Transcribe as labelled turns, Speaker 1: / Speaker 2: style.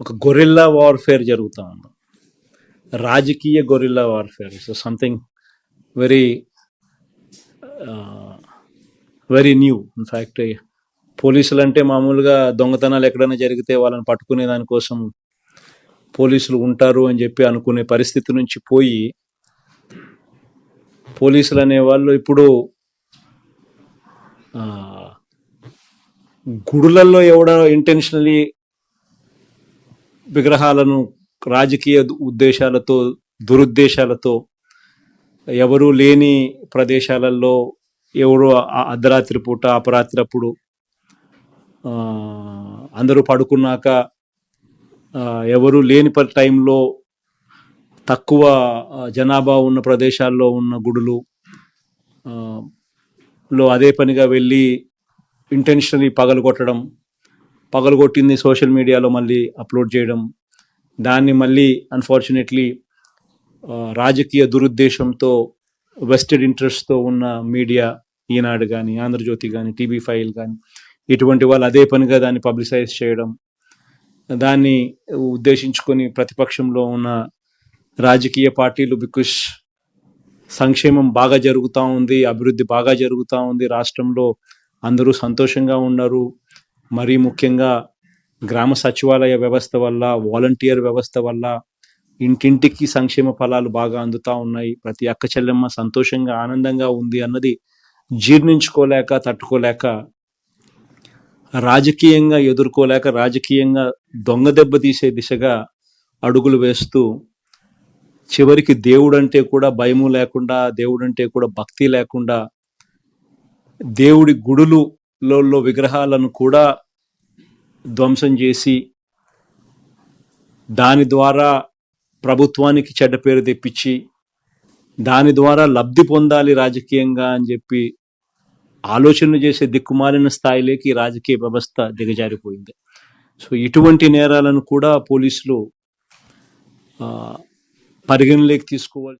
Speaker 1: ఒక gorilla warfare జరుగుతూ ఉంది. రాజకీయ guerrilla warfare. So something very very new in fact పోలీసులు అంటే మామూలుగా దొంగతనాలు ఎక్కడైనా జరిగితే వాళ్ళని పట్టుకునే దానికోసం పోలీసులు ఉంటారు అని చెప్పి అనుకునే పరిస్థితి నుంచి పోయి పోలీసులు అనేవాళ్ళు ఇప్పుడు uh, గుడులలో ఎవడో ఇంటెన్షనలీ విగ్రహాలను రాజకీయ ఉద్దేశాలతో దురుద్దేశాలతో ఎవరు లేని ప్రదేశాలలో ఎవరు అర్ధరాత్రి పూట అపరాత్రి అప్పుడు అందరూ పడుకున్నాక ఎవరు లేని టైంలో తక్కువ జనాభా ఉన్న ప్రదేశాల్లో ఉన్న గుడులు లో అదే పనిగా వెళ్ళి ఇంటెన్షనలీ పగలగొట్టడం పగలగొట్టింది సోషల్ మీడియాలో మళ్ళీ అప్లోడ్ చేయడం. దాన్ని మళ్ళీ అన్ఫార్చునేట్లీ రాజకీయ దురుద్దేశంతో వెస్టెడ్ ఇంట్రెస్ట్తో ఉన్న మీడియా ఈనాడు కానీ ఆంధ్రజ్యోతి కానీ టీవీ ఫైల్ కానీ ఇటువంటి వాళ్ళు అదే పనిగా దాన్ని పబ్లిసైజ్ చేయడం. దాన్ని ఉద్దేశించుకొని ప్రతిపక్షంలో ఉన్న రాజకీయ పార్టీలు బికాస్ సంక్షేమం బాగా జరుగుతూ ఉంది అభివృద్ధి బాగా జరుగుతూ ఉంది రాష్ట్రంలో అందరూ సంతోషంగా ఉన్నారు. మరీ ముఖ్యంగా గ్రామ సచివాలయ వ్యవస్థ వల్ల వాలంటీర్ వ్యవస్థ వల్ల ఇంటింటికి సంక్షేమ ఫలాలు బాగా అందుతా ఉన్నాయి. ప్రతి అక్క చెల్లెమ్మ సంతోషంగా ఆనందంగా ఉంది అన్నది జీర్ణించుకోలేక తట్టుకోలేక రాజకీయంగా ఎదుర్కోలేక రాజకీయంగా దొంగ దెబ్బ తీసే దిశగా అడుగులు వేస్తూ చివరికి దేవుడంటే కూడా భయము లేకుండా దేవుడంటే కూడా భక్తి లేకుండా దేవుడి గుడులు లో విగ్రహాలను కూడా ధ్వంసం చేసి దాని ద్వారా ప్రభుత్వానికి చెడ్డ పేరు తెప్పించి దాని ద్వారా లబ్ధి పొందాలి రాజకీయంగా అని చెప్పి ఆలోచన చేసే దిక్కుమాలిన స్థాయిలోకి రాజకీయ వ్యవస్థ దిగజారిపోయింది. సో ఇటువంటి నేరాలను కూడా పోలీసులు పరిగణలోకి తీసుకోవాలి.